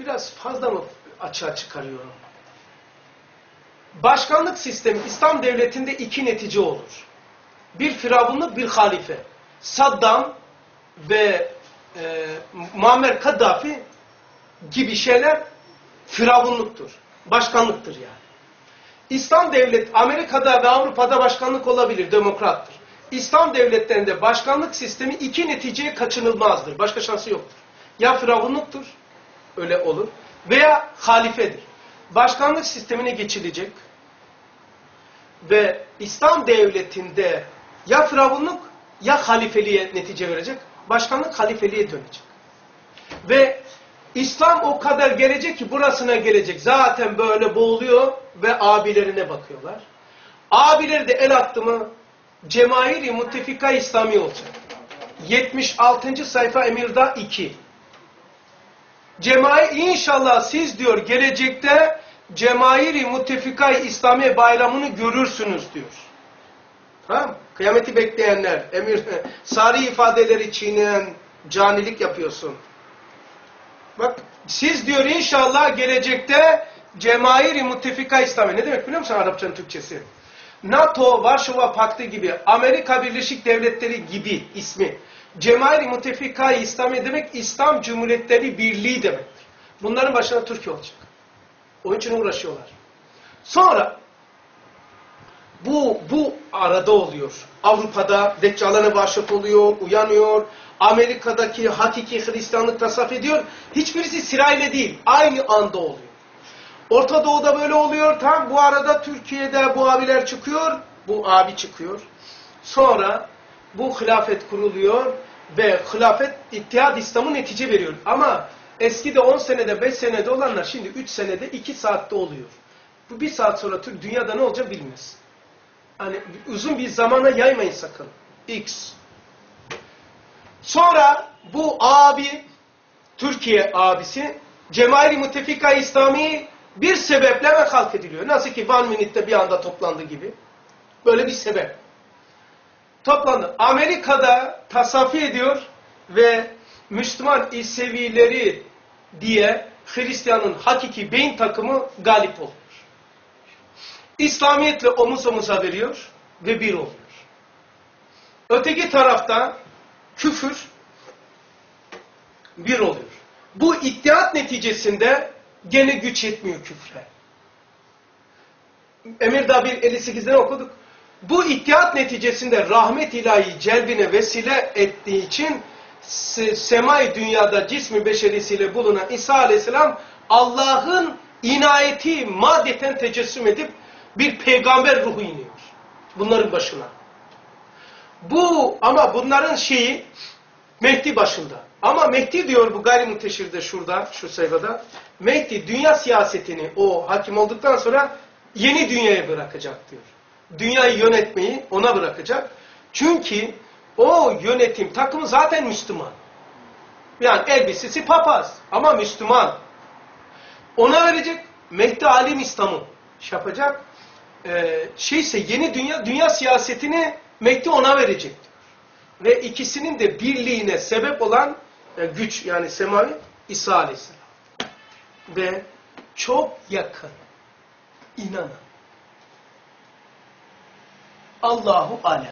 biraz fazla mı açığa çıkarıyorum? Başkanlık sistemi İslam devletinde iki netice olur. Bir firavunluk, bir halife. Saddam ve e, Muammer Kaddafi gibi şeyler firavunluktur. Başkanlıktır yani. İslam devlet Amerika'da ve Avrupa'da başkanlık olabilir, demokrattır. İslam devletlerinde başkanlık sistemi iki neticeye kaçınılmazdır. Başka şansı yoktur. Ya firavunluktur, öyle olur, veya halifedir. Başkanlık sistemine geçilecek ve İslam devletinde ya firavunluk ya halifeliğe netice verecek, başkanlık halifeliğe dönecek. Ve İslam o kadar gelecek ki burasına gelecek. Zaten böyle boğuluyor ve abilerine bakıyorlar. Abileri de el attı mı Cemairi Muttefika İslami olacak. 76. sayfa Emirda 2. Cemair inşallah siz diyor gelecekte Cemairi Muttefika İslami bayramını görürsünüz diyor. Tamam Kıyameti bekleyenler, emir, sari ifadeleri çiğneyen canilik yapıyorsun. Bak siz diyor inşallah gelecekte Cemairi Muttefika İslami. Ne demek biliyor musun Arapçanın Türkçesi? NATO, Varşova Paktı gibi, Amerika Birleşik Devletleri gibi ismi. Cemairi Muttefika İslami demek İslam Cumhuriyetleri Birliği demektir. Bunların başına Türkiye olacak. Onun için uğraşıyorlar. Sonra bu bu arada oluyor. Avrupa'da Deccal'e başlık oluyor, uyanıyor. Amerika'daki hakiki Hristiyanlık tasavvuf ediyor. Hiçbirisi sırayla değil, aynı anda oluyor. Orta Doğu'da böyle oluyor. Tam bu arada Türkiye'de bu abiler çıkıyor. Bu abi çıkıyor. Sonra bu hilafet kuruluyor ve hilafet İttihad İslam'ı netice veriyor. Ama eskide 10 senede 5 senede olanlar şimdi 3 senede 2 saatte oluyor. Bu bir saat sonra Türk dünyada ne olacak bilmez. Hani uzun bir zamana yaymayın sakın. X. Sonra bu abi, Türkiye abisi, Cemaili Müttefika İslami bir sebeple ve halk ediliyor. Nasıl ki One Minute'de bir anda toplandı gibi. Böyle bir sebep. Toplandı. Amerika'da tasaffi ediyor ve Müslüman İsevileri diye Hristiyanın hakiki beyin takımı galip oluyor. İslamiyetle omuz omuza veriyor ve bir oluyor. Öteki tarafta küfür bir oluyor. Bu iddiat neticesinde gene güç yetmiyor küfre. Emirdağ 1.58'den okuduk. Bu iddiat neticesinde rahmet ilahi celbine vesile ettiği için semai dünyada cismi beşerisiyle bulunan İsa aleyhisselam Allah'ın inayeti maddeten tecessüm edip bir peygamber ruhu iniyor. Bunların başına. Bu ama bunların şeyi Mehdi başında. Ama Mehdi diyor bu gayrimunteşirde şurada, şu sayfada. Mehdi dünya siyasetini o hakim olduktan sonra yeni dünyaya bırakacak diyor. Dünyayı yönetmeyi ona bırakacak. Çünkü o yönetim takımı zaten Müslüman. Yani elbisesi papaz ama Müslüman. Ona verecek Mehdi alim İslam'ı şey yapacak. Ee, şeyse yeni dünya dünya siyasetini Mehdi ona verecek. Ve ikisinin de birliğine sebep olan e, güç yani semavi İsa Aleyhisselam. Ve çok yakın. İnanın. Allahu Alem.